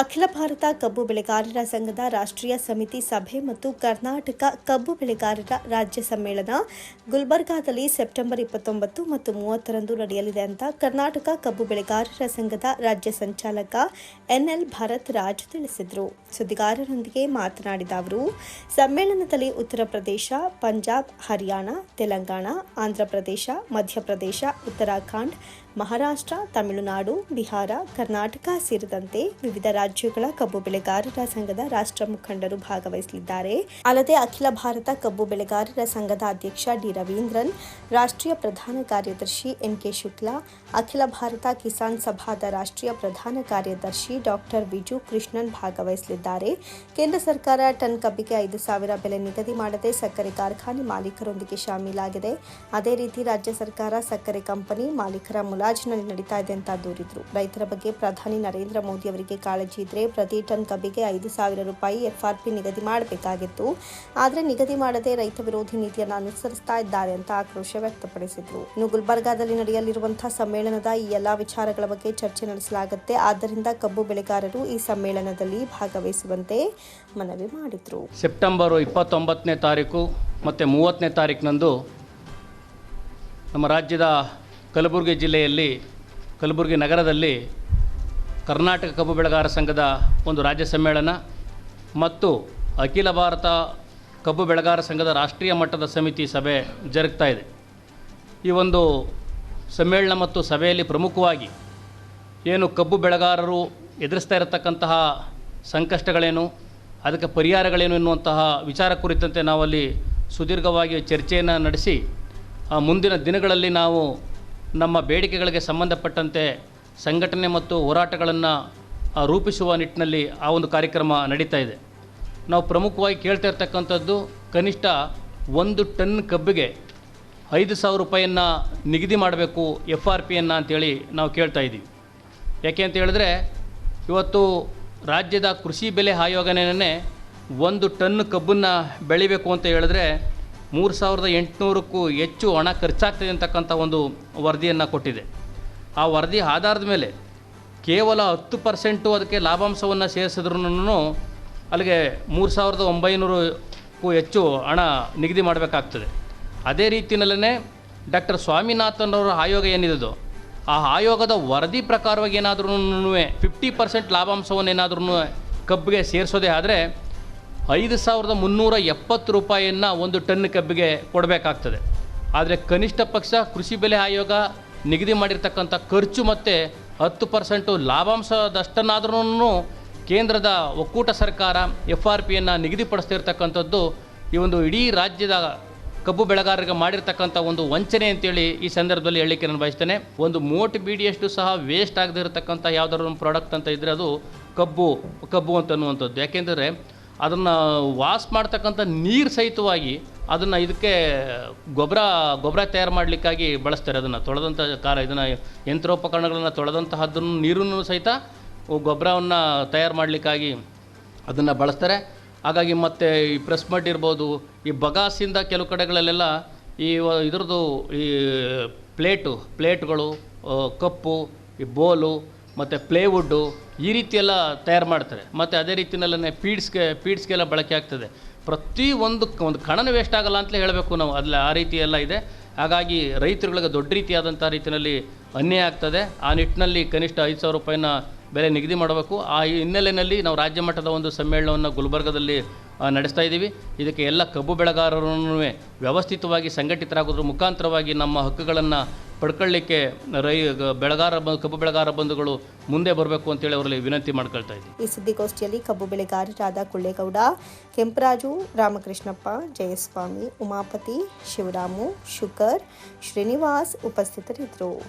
ಅಖಿಲ ಭಾರತ ಕಬ್ಬು ಬೆಳೆಗಾರರ ಸಂಘದ ರಾಷ್ಟ್ರೀಯ ಸಮಿತಿ ಸಭೆ ಮತ್ತು ಕರ್ನಾಟಕ ಕಬ್ಬು ಬೆಳೆಗಾರರ ರಾಜ್ಯ ಸಮ್ಮೇಳನ ಗುಲ್ಬರ್ಗಾದಲ್ಲಿ ಸೆಪ್ಟೆಂಬರ್ ಇಪ್ಪತ್ತೊಂಬತ್ತು ಮತ್ತು ಮೂವತ್ತರಂದು ನಡೆಯಲಿದೆ ಅಂತ ಕರ್ನಾಟಕ ಕಬ್ಬು ಬೆಳೆಗಾರರ ಸಂಘದ ರಾಜ್ಯ ಸಂಚಾಲಕ ಎನ್ಎಲ್ ಭರತ್ ರಾಜ್ ತಿಳಿಸಿದರು. ಸುದ್ದಿಗಾರರೊಂದಿಗೆ ಮಾತನಾಡಿದ ಅವರು, ಸಮ್ಮೇಳನದಲ್ಲಿ ಉತ್ತರ ಪ್ರದೇಶ, ಪಂಜಾಬ್, ಹರಿಯಾಣ, ತೆಲಂಗಾಣ ಆಂಧ್ರಪ್ರದೇಶ ಮಧ್ಯಪ್ರದೇಶ ಉತ್ತರಾಖಂಡ್, ಮಹಾರಾಷ್ಟ್ರ, ತಮಿಳುನಾಡು, ಬಿಹಾರ, ಕರ್ನಾಟಕ ಸೇರಿದಂತೆ ವಿವಿಧ ರಾಜ್ಯಗಳ ಕಬ್ಬು ಬೆಳೆಗಾರರ ಸಂಘದ ರಾಷ್ಟ್ರ ಮುಖಂಡರು ಭಾಗವಹಿಸಲಿದ್ದಾರೆ. ಅಲ್ಲದೆ ಅಖಿಲ ಭಾರತ ಕಬ್ಬು ಬೆಳೆಗಾರರ ಸಂಘದ ಅಧ್ಯಕ್ಷ ಡಿ. ರವೀಂದ್ರನ್, ರಾಷ್ಟ್ರೀಯ ಪ್ರಧಾನ ಕಾರ್ಯದರ್ಶಿ ಎನ್ ಕೆ. ಶುಕ್ಲಾ, ಅಖಿಲ ಭಾರತ ಕಿಸಾನ್ ಸಭಾದ ರಾಷ್ಟ್ರೀಯ ಪ್ರಧಾನ ಕಾರ್ಯದರ್ಶಿ ಡಾಕ್ಟರ್ ವಿಜು ಕೃಷ್ಣನ್ ಭಾಗವಹಿಸಲಿದ್ದಾರೆ. ಕೇಂದ್ರ ಸರ್ಕಾರ ಟನ್ ಕಬ್ಬಿಗೆ ಐದು ಸಾವಿರ ಬೆಲೆ ನಿಗದಿ ಮಾಡದೆ ಸಕ್ಕರೆ ಕಾರ್ಖಾನೆ ಮಾಲೀಕರೊಂದಿಗೆ ಶಾಮೀಲಾಗಿದೆ. ಅದೇ ರೀತಿ ರಾಜ್ಯ ಸರ್ಕಾರ ಸಕ್ಕರೆ ಕಂಪನಿ ಮಾಲೀಕರ ಮುಲಾಜಿನಲ್ಲಿ ನಡೀತಾ ಇದೆ ಅಂತ ದೂರಿದ್ರು. ರೈತರ ಬಗ್ಗೆ ಪ್ರಧಾನಿ ನರೇಂದ್ರ ಮೋದಿ ಅವರಿಗೆ ಕಾಳಜಿ ಇದ್ರೆ ಪ್ರತಿ ಟನ್ ಕಬ್ಬಿಗೆ ಐದು ಸಾವಿರ ರೂಪಾಯಿ ಎಫ್ಆರ್ಪಿ ನಿಗದಿ ಮಾಡಬೇಕಾಗಿತ್ತು. ಆದರೆ ನಿಗದಿ ಮಾಡದೆ ರೈತ ವಿರೋಧಿ ನೀತಿಯನ್ನು ಅನುಸರಿಸ್ತಾ ಇದ್ದಾರೆ ಅಂತ ಆಕ್ರೋಶ ವ್ಯಕ್ತಪಡಿಸಿದ್ರು. ಇನ್ನು ಗುಲ್ಬರ್ಗಾದಲ್ಲಿ ನಡೆಯಲಿರುವಂತಹ ಸಮ್ಮೇಳನದ ಈ ಎಲ್ಲ ವಿಚಾರಗಳ ಬಗ್ಗೆ ಚರ್ಚೆ ನಡೆಸಲಾಗುತ್ತೆ. ಆದ್ದರಿಂದ ಕಬ್ಬು ಬೆಳೆಗಾರರು ಈ ಸಮ್ಮೇಳನದಲ್ಲಿ ಭಾಗವಹಿಸುವಂತೆ ಮನವಿ ಮಾಡಿದ್ರು. ಸೆಪ್ಟೆಂಬರ್ ಇಪ್ಪತ್ತೊಂಬತ್ತನೇ ತಾರೀಕು ಮತ್ತು ಮೂವತ್ತನೇ ತಾರೀಕಿನಂದು ನಮ್ಮ ರಾಜ್ಯದ ಕಲಬುರಗಿ ಜಿಲ್ಲೆಯಲ್ಲಿ, ಕಲಬುರಗಿ ನಗರದಲ್ಲಿ ಕರ್ನಾಟಕ ಕಬ್ಬು ಬೆಳೆಗಾರ ಸಂಘದ ಒಂದು ರಾಜ್ಯ ಸಮ್ಮೇಳನ ಮತ್ತು ಅಖಿಲ ಭಾರತ ಕಬ್ಬು ಬೆಳೆಗಾರ ಸಂಘದ ರಾಷ್ಟ್ರೀಯ ಮಟ್ಟದ ಸಮಿತಿ ಸಭೆ ಜರುಗ್ತಾ ಇದೆ. ಈ ಒಂದು ಸಮ್ಮೇಳನ ಮತ್ತು ಸಭೆಯಲ್ಲಿ ಪ್ರಮುಖವಾಗಿ ಏನು ಕಬ್ಬು ಬೆಳೆಗಾರರು ಎದುರಿಸ್ತಾ ಇರತಕ್ಕಂತಹ ಸಂಕಷ್ಟಗಳೇನು, ಅದಕ್ಕೆ ಪರಿಹಾರಗಳೇನು ಎನ್ನುವಂತಹ ವಿಚಾರ ಕುರಿತಂತೆ ನಾವಲ್ಲಿ ಸುದೀರ್ಘವಾಗಿ ಚರ್ಚೆಯನ್ನು ನಡೆಸಿ ಮುಂದಿನ ದಿನಗಳಲ್ಲಿ ನಾವು ನಮ್ಮ ಬೇಡಿಕೆಗಳಿಗೆ ಸಂಬಂಧಪಟ್ಟಂತೆ ಸಂಘಟನೆ ಮತ್ತು ಹೋರಾಟಗಳನ್ನು ರೂಪಿಸುವ ನಿಟ್ಟಿನಲ್ಲಿ ಆ ಒಂದು ಕಾರ್ಯಕ್ರಮ ನಡೀತಾ ಇದೆ. ನಾವು ಪ್ರಮುಖವಾಗಿ ಕೇಳ್ತಾ ಇರ್ತಕ್ಕಂಥದ್ದು, ಕನಿಷ್ಠ ಒಂದು ಟನ್ ಕಬ್ಬಿಗೆ ಐದು ಸಾವಿರ ರೂಪಾಯಿಯನ್ನು ನಿಗದಿ ಮಾಡಬೇಕು ಎಫ್ ಆರ್ ಪಿಯನ್ನು ಅಂತೇಳಿ ನಾವು ಕೇಳ್ತಾ ಇದ್ದೀವಿ. ಯಾಕೆ ಅಂತ ಹೇಳಿದ್ರೆ, ಇವತ್ತು ರಾಜ್ಯದ ಕೃಷಿ ಬೆಲೆ ಆಯೋಗನೇ ಒಂದು ಟನ್ ಕಬ್ಬನ್ನು ಬೆಳಿಬೇಕು ಅಂತ ಹೇಳಿದ್ರೆ, ಮೂರು ಸಾವಿರದ ಎಂಟುನೂರಕ್ಕೂ ಹೆಚ್ಚು ಹಣ ಖರ್ಚಾಗ್ತದೆ ಅಂತಕ್ಕಂಥ ಒಂದು ವರದಿಯನ್ನು ಕೊಟ್ಟಿದೆ. ಆ ವರದಿ ಆಧಾರದ ಮೇಲೆ ಕೇವಲ ಹತ್ತು ಪರ್ಸೆಂಟು ಅದಕ್ಕೆ ಲಾಭಾಂಶವನ್ನು ಸೇರಿಸಿದ್ರೂ ಅಲ್ಲಿಗೆ ಮೂರು ಸಾವಿರದ ಒಂಬೈನೂರಕ್ಕೂ ಹೆಚ್ಚು ಹಣ ನಿಗದಿ ಮಾಡಬೇಕಾಗ್ತದೆ. ಅದೇ ರೀತಿಯಲ್ಲೇ ಡಾಕ್ಟರ್ ಸ್ವಾಮಿನಾಥನ್ ಅವರ ಆಯೋಗ ಏನಿದೆ ಆ ಆಯೋಗದ ವರದಿ ಪ್ರಕಾರವಾಗಿ ಏನಾದ್ರೂ ಫಿಫ್ಟಿ ಪರ್ಸೆಂಟ್ ಲಾಭಾಂಶವನ್ನು ಏನಾದ್ರೂ ಕಬ್ಬಿಗೆ ಸೇರಿಸೋದೇ ಆದರೆ ಐದು ಸಾವಿರದ ಮುನ್ನೂರ ಎಪ್ಪತ್ತು ರೂಪಾಯಿಯನ್ನು ಒಂದು ಟನ್ ಕಬ್ಬಿಗೆ ಕೊಡಬೇಕಾಗ್ತದೆ. ಆದರೆ ಕನಿಷ್ಠ ಪಕ್ಷ ಕೃಷಿ ಬೆಲೆ ಆಯೋಗ ನಿಗದಿ ಮಾಡಿರ್ತಕ್ಕಂಥ ಖರ್ಚು ಮತ್ತು ಹತ್ತು ಪರ್ಸೆಂಟು ಲಾಭಾಂಶದಷ್ಟನ್ನಾದ್ರೂ ಕೇಂದ್ರದ ಒಕ್ಕೂಟ ಸರ್ಕಾರ ಎಫ್ ಆರ್ ಪಿಯನ್ನು ನಿಗದಿಪಡಿಸ್ತಿರ್ತಕ್ಕಂಥದ್ದು ಈ ಒಂದು ಇಡೀ ರಾಜ್ಯದ ಕಬ್ಬು ಬೆಳೆಗಾರರಿಗೆ ಮಾಡಿರ್ತಕ್ಕಂಥ ಒಂದು ವಂಚನೆ ಅಂತೇಳಿ ಈ ಸಂದರ್ಭದಲ್ಲಿ ಹೇಳಲಿಕ್ಕೆ ನಾನು ಬಯಸ್ತೇನೆ. ಒಂದು ಮೂವತ್ತು ಬೀಡಿಯಷ್ಟು ಸಹ ವೇಸ್ಟ್ ಆಗದೇ ಇರತಕ್ಕಂಥ ಯಾವುದಾದ್ರು ಒಂದು ಪ್ರಾಡಕ್ಟ್ ಅಂತ ಇದ್ದರೆ ಅದು ಕಬ್ಬು ಕಬ್ಬು ಅಂತ ಅನ್ನುವಂಥದ್ದು. ಯಾಕೆಂದರೆ ಅದನ್ನು ವಾಸ್ ಮಾಡ್ತಕ್ಕಂಥ ನೀರು ಸಹಿತವಾಗಿ ಅದನ್ನು ಇದಕ್ಕೆ ಗೊಬ್ಬರ ಗೊಬ್ಬರ ತಯಾರು ಮಾಡಲಿಕ್ಕಾಗಿ ಬಳಸ್ತಾರೆ ಅದನ್ನು. ತೊಳೆದಂಥ ಕಾರ, ಇದನ್ನು ಯಂತ್ರೋಪಕರಣಗಳನ್ನು ತೊಳೆದಂತಹದ್ದನ್ನು ನೀರನ್ನು ಸಹಿತ ಗೊಬ್ಬರವನ್ನು ತಯಾರು ಮಾಡಲಿಕ್ಕಾಗಿ ಅದನ್ನು ಬಳಸ್ತಾರೆ. ಹಾಗಾಗಿ ಮತ್ತು ಈ ಪ್ರೆಸ್ ಮಡ್ ಇರ್ಬೋದು, ಈ ಬಗಾಸಿಂದ ಕೆಲವು ಕಡೆಗಳಲ್ಲೆಲ್ಲ ಈ ಇದ್ರದ್ದು ಈ ಪ್ಲೇಟು, ಪ್ಲೇಟ್ಗಳು ಕಪ್ಪು, ಈ ಬೋಲು, ಮತ್ತು ಪ್ಲೇವುಡ್ಡು ಈ ರೀತಿಯೆಲ್ಲ ತಯಾರು ಮಾಡ್ತಾರೆ. ಮತ್ತು ಅದೇ ರೀತಿಯಲ್ಲೇ ಪೀಡ್ಸ್ಗೆ, ಪೀಡ್ಸ್ಗೆಲ್ಲ ಬಳಕೆ ಆಗ್ತದೆ. ಪ್ರತಿ ಒಂದು ಒಂದು ಕಣನ ವೇಸ್ಟ್ ಆಗಲ್ಲ ಅಂತಲೇ ಹೇಳಬೇಕು ನಾವು. ಅಲ್ಲಿ ಆ ರೀತಿ ಎಲ್ಲ ಇದೆ. ಹಾಗಾಗಿ ರೈತರುಗಳಿಗೆ ದೊಡ್ಡ ರೀತಿಯಾದಂಥ ರೀತಿಯಲ್ಲಿ ಅನ್ಯಾಯ ಆಗ್ತದೆ. ಆ ನಿಟ್ಟಿನಲ್ಲಿ ಕನಿಷ್ಠ ಐದು ಸಾವಿರ ರೂಪಾಯಿನ ಬೆಲೆ ನಿಗದಿ ಮಾಡಬೇಕು. ಆ ಹಿನ್ನೆಲೆಯಲ್ಲಿ ನಾವು ರಾಜ್ಯ ಮಟ್ಟದ ಒಂದು ಸಮ್ಮೇಳನವನ್ನು ಗುಲ್ಬರ್ಗದಲ್ಲಿ ನಡೆಸ್ತಾ ಇದ್ದೀವಿ. ಇದಕ್ಕೆ ಎಲ್ಲ ಕಬ್ಬು ಬೆಳೆಗಾರರನ್ನು ವ್ಯವಸ್ಥಿತವಾಗಿ ಸಂಘಟಿತರಾಗೋದ್ರ ಮುಖಾಂತರವಾಗಿ ನಮ್ಮ ಹಕ್ಕುಗಳನ್ನು ಪಡ್ಕೊಳ್ಳಿಕ್ಕೆ ರೈ ಬೆಳೆಗಾರ ಕಬ್ಬು ಬೆಳೆಗಾರ ಬಂಧುಗಳು ಮುಂದೆ ಬರಬೇಕು ಅಂತೇಳಿ ಅವರಲ್ಲಿ ವಿನಂತಿ ಮಾಡ್ಕೊಳ್ತಾ ಇದ್ದೀವಿ. ಈ ಸುದ್ದಿಗೋಷ್ಠಿಯಲ್ಲಿ ಕಬ್ಬು ಬೆಳೆಗಾರರಾದ ಕುಳ್ಳೇಗೌಡ, ಕೆಂಪರಾಜು, ರಾಮಕೃಷ್ಣಪ್ಪ, ಜಯಸ್ವಾಮಿ, ಉಮಾಪತಿ, ಶಿವರಾಮು, ಶುಕರ್, ಶ್ರೀನಿವಾಸ್ ಉಪಸ್ಥಿತರಿದ್ದರು.